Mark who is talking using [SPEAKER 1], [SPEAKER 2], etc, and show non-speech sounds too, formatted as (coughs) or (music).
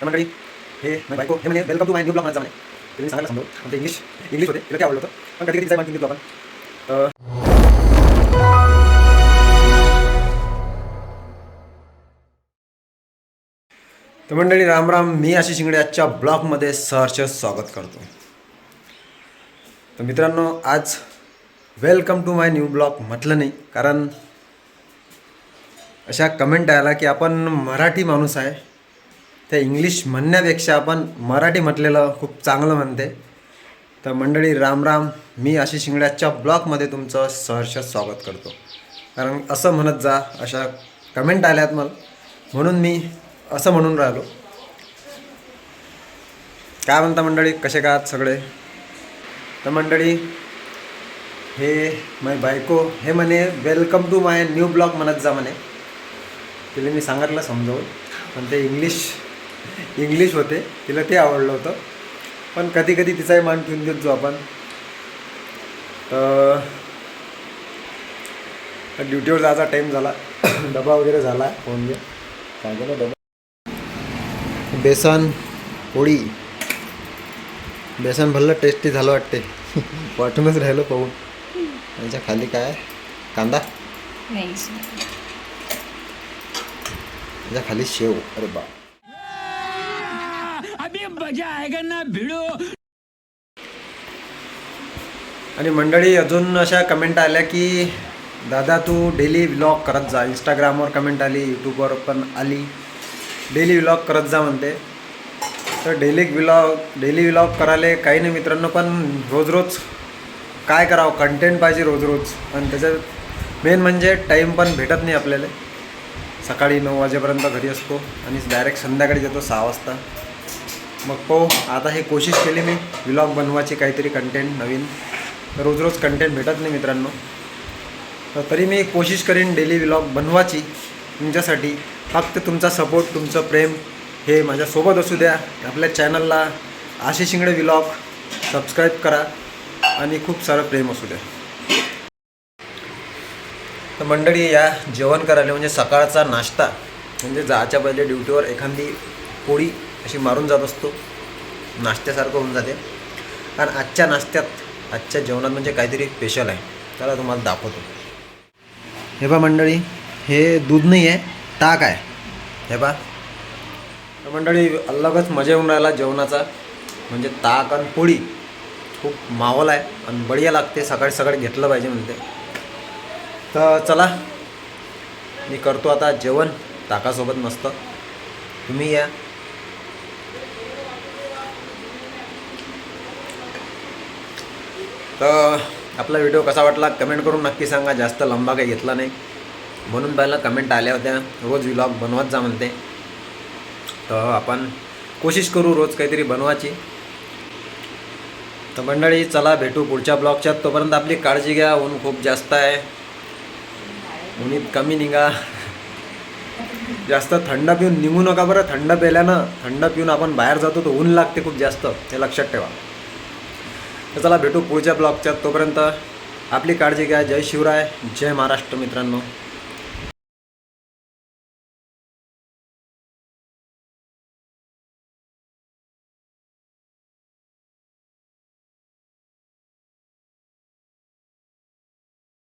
[SPEAKER 1] तर मंडळी हे माझी बायको. हे म्हणजे welcome to my new blog माझा म्हणे तुम्ही सांगायला समजू आमचं इंग्लिश इंग्लिश होते. तिला ते आवडलं होतं. पण कधी कधी जाय माहिती आपण तर तर मंडळी राम राम मी आशिष शिंगडे आजच्या ब्लॉगमध्ये सहर्ष स्वागत करतो. तर मित्रांनो आज welcome to my new blog म्हटलं नाही कारण अशा कमेंट आला की आपण मराठी माणूस आहे. त्या इंग्लिश म्हणण्यापेक्षा आपण मराठी म्हटलेलं खूप चांगलं म्हणते. तर मंडळी राम राम. मी आशिष शिंगड्याच्या ब्लॉगमध्ये तुमचं सहर्ष स्वागत करतो. कारण असं म्हणत जा अशा कमेंट आल्यात मला. म्हणून मी असं म्हणून राहिलो. काय म्हणता मंडळी? कसे का सगळे? तर मंडळी हे माय बायको हे म्हणे welcome to my new blog म्हणत जा म्हणे. तिला मी सांगितलं समजवून. पण ते इंग्लिश इंग्लिश होते. तिला ते आवडलं होतं. पण कधी कधी तिचाही मान ठेवून देत जो आपण. तर ड्युटीवर जायचा टाईम झाला. (coughs) डबा वगैरे झाला. फोन घे. काय केलं? डबा. बेसन पोळी. बेसन भरलं टेस्टी झालं वाटते. (laughs) वाटूनच राहिलं पाहून. त्याच्याखाली काय कांदा?
[SPEAKER 2] नाही.
[SPEAKER 1] त्याच्याखाली शेव. अरे बा
[SPEAKER 3] मजा ना भिड़ो.
[SPEAKER 1] आणि मंडळी अजून अशा कमेंट आल्या की दादा तू डेली व्लॉग करत जा. इंस्टाग्रामवर कमेंट आली यूट्यूबवर पण आली. डेली व्लॉग करत जा म्हणते. तर डेली व्लॉग डेली व्लॉग करायला काही नाही मित्रांनो पण रोज रोज काय करावं? कंटेंट पाहिजे रोज रोज आणि त्याच्यात मेन म्हणजे टाईम पण भेटत नाही आपल्याला. सकाळी नऊ वाजेपर्यंत घरी असतो आणि डायरेक्ट संध्याकाळी येतो सहा वाजता. मग पाहू. आता हे कोशिश केली मी. व्लॉग बनवायची काहीतरी कंटेंट नवीन. रोज रोज कंटेंट भेटत नाही मित्रांनो. तर तरी मी कोशिश करीन डेली व्लॉग बनवायची तुमच्यासाठी. फक्त तुमचा सपोर्ट तुमचं प्रेम हे माझ्यासोबत असू द्या. आपल्या चॅनलला आशिष शिंगडे व्लॉग सबस्क्राईब करा आणि खूप सारं प्रेम असू द्या. तर मंडळी या जेवण करायला म्हणजे सकाळचा नाश्ता म्हणजे जायच्या पहिले ड्युटीवर एखादी पोळी अशी मारून जात असतो. नाश्त्यासारखं होऊन जाते. कारण आजच्या नाश्त्यात आजच्या जेवणात म्हणजे काहीतरी स्पेशल आहे. त्याला तुम्हाला दाखवतो. हे बा मंडळी हे दूध नाही आहे ताक आहे. हे बा मंडळी अलगच मजा येऊन राहिला जेवणाचा. म्हणजे ताक आणि पोळी खूप माहोल आहे आणि बढिया लागते. सकाळी सकाळी घेतलं पाहिजे म्हणते. तर चला मी करतो आता जेवण. ताकासोबत मस्त. तुम्ही या. तर आपला व्हिडिओ कसा वाटला? कमेंट करून नक्की सांगा. जास्त लंबा काही घेतला नाही. म्हणून पहिला कमेंट आल्या होत्या. रोज व्लॉग बनवत जा म्हणते. तर आपण कोशिश करू रोज काहीतरी बनवायची. तर मंडळी चला भेटू पुढच्या ब्लॉगच्या तोपर्यंत आपली काळजी घ्या. ऊन खूप जास्त आहे. उन्हीत कमी निघा. जास्त थंड पिऊन निघू नका बरं. थंड पेल्यानं थंड पिऊन आपण बाहेर जातो तर ऊन लागते खूप जास्त. हे लक्षात ठेवा. तर चला भेटू पुढच्या ब्लॉगच्या तोपर्यंत. आपली काळजी घ्या. जय शिवराय. जय महाराष्ट्र मित्रांनो.